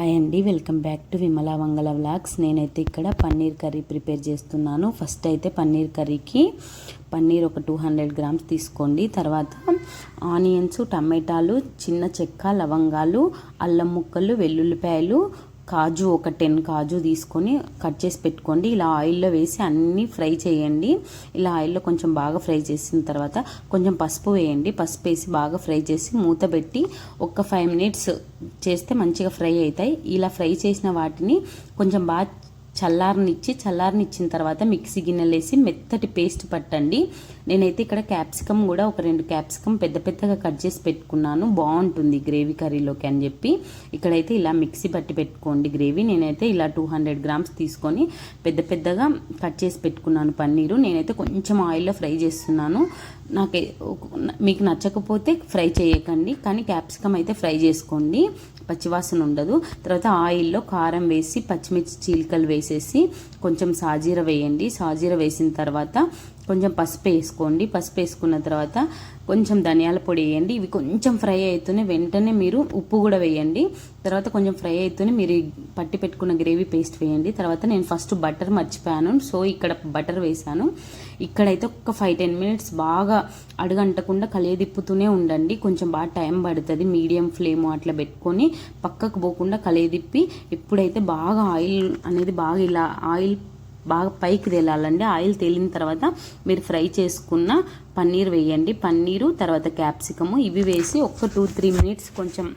Hi అండి welcome back to Vimala Vangala vlogs. నేనైతే ఇక్కడ పన్నీర్ కర్రీ ప్రిపేర్ చేస్తున్నాను. ఫస్ట్ అయితే పన్నీర్ కర్రీకి పన్నీర్ ఒక టూ హండ్రెడ్ గ్రామ్స్ తీసుకోండి. తర్వాత ఆనియన్స్ టమాటాలు చిన్న చెక్క లవంగాలు అల్లం ముక్కలు వెల్లుల్లిపాయలు కాజు ఒక టెన్ కాజు తీసుకొని కట్ చేసి పెట్టుకోండి. ఇలా ఆయిల్లో వేసి అన్నీ ఫ్రై చేయండి. ఇలా ఆయిల్లో కొంచెం బాగా ఫ్రై చేసిన తర్వాత కొంచెం పసుపు వేయండి. పసుపు వేసి బాగా ఫ్రై చేసి మూత పెట్టి ఒక ఫైవ్ మినిట్స్ చేస్తే మంచిగా ఫ్రై అవుతాయి. ఇలా ఫ్రై చేసిన వాటిని కొంచెం బాగా చల్లారనిచ్చి చల్లారనిచ్చిన తర్వాత మిక్సీ గిన్నెలు వేసి మెత్తటి పేస్ట్ పట్టండి. నేనైతే ఇక్కడ క్యాప్సికమ్ కూడా ఒక రెండు క్యాప్సికమ్ పెద్ద పెద్దగా కట్ చేసి పెట్టుకున్నాను. బాగుంటుంది గ్రేవీ కర్రీలోకి అని చెప్పి. ఇక్కడైతే ఇలా మిక్సీ పట్టి పెట్టుకోండి గ్రేవీ. నేనైతే ఇలా టూ హండ్రెడ్ గ్రామ్స్ తీసుకొని పెద్ద పెద్దగా కట్ చేసి పెట్టుకున్నాను పన్నీరు. నేనైతే కొంచెం ఆయిల్లో ఫ్రై చేస్తున్నాను. నాకు మీకు నచ్చకపోతే ఫ్రై చేయకండి కానీ క్యాప్సికమ్ అయితే ఫ్రై చేసుకోండి. పచ్చివాసన ఉండదు. తర్వాత ఆయిల్లో కారం వేసి పచ్చిమిర్చి చీలికలు వేసేసి కొంచెం సాజీర వేయండి. సాజీర వేసిన తర్వాత కొంచెం పసుపు వేసుకోండి. పసుపు వేసుకున్న తర్వాత కొంచెం ధనియాల పొడి వేయండి. ఇవి కొంచెం ఫ్రై అవుతూనే వెంటనే మీరు ఉప్పు కూడా వేయండి. తర్వాత కొంచెం ఫ్రై అవుతూనే మీరు పట్టి పెట్టుకున్న గ్రేవీ పేస్ట్ వేయండి. తర్వాత నేను ఫస్ట్ బటర్ మర్చిపోయాను. సో ఇక్కడ బటర్ వేసాను. ఇక్కడైతే ఒక ఫైవ్ టెన్ మినిట్స్ బాగా అడుగంటకుండా కలియదిప్పుతూనే ఉండండి. కొంచెం బాగా టైం పడుతుంది. మీడియం ఫ్లేమ్ అట్లా పెట్టుకొని పక్కకు పోకుండా కలియదిప్పి ఇప్పుడైతే బాగా ఆయిల్ అనేది బాగా ఇలా ఆయిల్ బాగా పైకి తేలాలండి. ఆయిల్ తేలిన తర్వాత మీరు ఫ్రై చేసుకున్న పన్నీర్ వేయండి. పన్నీరు తర్వాత క్యాప్సికము ఇవి వేసి ఒక టూ త్రీ మినిట్స్ కొంచెం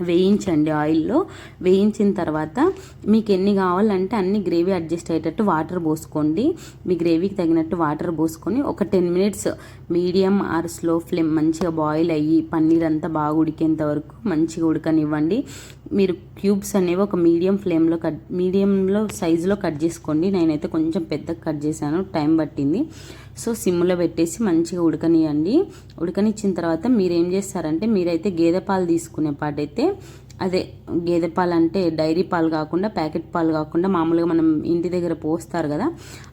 వేయించండి ఆయిల్లో. వేయించిన తర్వాత మీకు ఎన్ని కావాలంటే అన్ని గ్రేవీ అడ్జస్ట్ అయ్యేటట్టు వాటర్ పోసుకోండి. మీ గ్రేవీకి తగినట్టు వాటర్ పోసుకొని ఒక ten minutes medium or slow flame మంచిగా బాయిల్ అయ్యి పన్నీర్ అంతా బాగా ఉడికేంత వరకు మంచిగా ఉడకనివ్వండి. మీరు క్యూబ్స్ అనేవి ఒక మీడియం ఫ్లేమ్లో కట్ మీడియంలో సైజులో కట్ చేసుకోండి. నేనైతే కొంచెం పెద్దగా కట్ చేశాను టైం పట్టింది. సో సిమ్లో పెట్టేసి మంచిగా ఉడకనియండి. ఉడకనిచ్చిన తర్వాత మీరు ఏం చేస్తారంటే మీరైతే గేదె పాలు తీసుకునే పాటైతే అదే గేదె పాలు అంటే డైరీ పాలు కాకుండా ప్యాకెట్ పాలు కాకుండా మామూలుగా మనం ఇంటి దగ్గర పోస్తారు కదా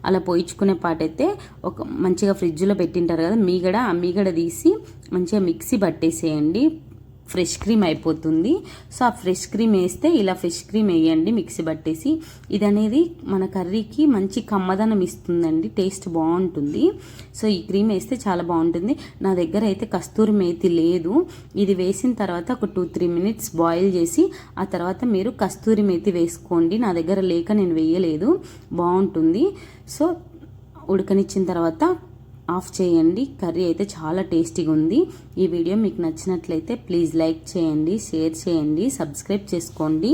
అలా పోయించుకునే పాటైతే ఒక మంచిగా ఫ్రిడ్జ్లో పెట్టింటారు కదా మీగడ ఆ మీగడ తీసి మంచిగా మిక్సీ పట్టేసేయండి. ఫ్రెష్ క్రీమ్ అయిపోతుంది. సో ఆ ఫ్రెష్ క్రీమ్ వేస్తే ఇలా ఫ్రెష్ క్రీమ్ వేయండి మిక్సీ పట్టేసి. ఇది అనేది మన కర్రీకి మంచి కమ్మదనం ఇస్తుందండి టేస్ట్ బాగుంటుంది. సో ఈ క్రీమ్ వేస్తే చాలా బాగుంటుంది. నా దగ్గర అయితే కస్తూరి మేతి లేదు. ఇది వేసిన తర్వాత ఒక టూ త్రీ మినిట్స్ బాయిల్ చేసి ఆ తర్వాత మీరు కస్తూరి మేతి వేసుకోండి. నా దగ్గర లేక నేను వేయలేదు. బాగుంటుంది. సో ఉడకనిచ్చిన తర్వాత ఆఫ్ చేయండి. కర్రీ అయితే చాలా టేస్టీగా ఉంది. ఈ వీడియో మీకు నచ్చినట్లయితే ప్లీజ్ లైక్ చేయండి షేర్ చేయండి సబ్స్క్రైబ్ చేసుకోండి.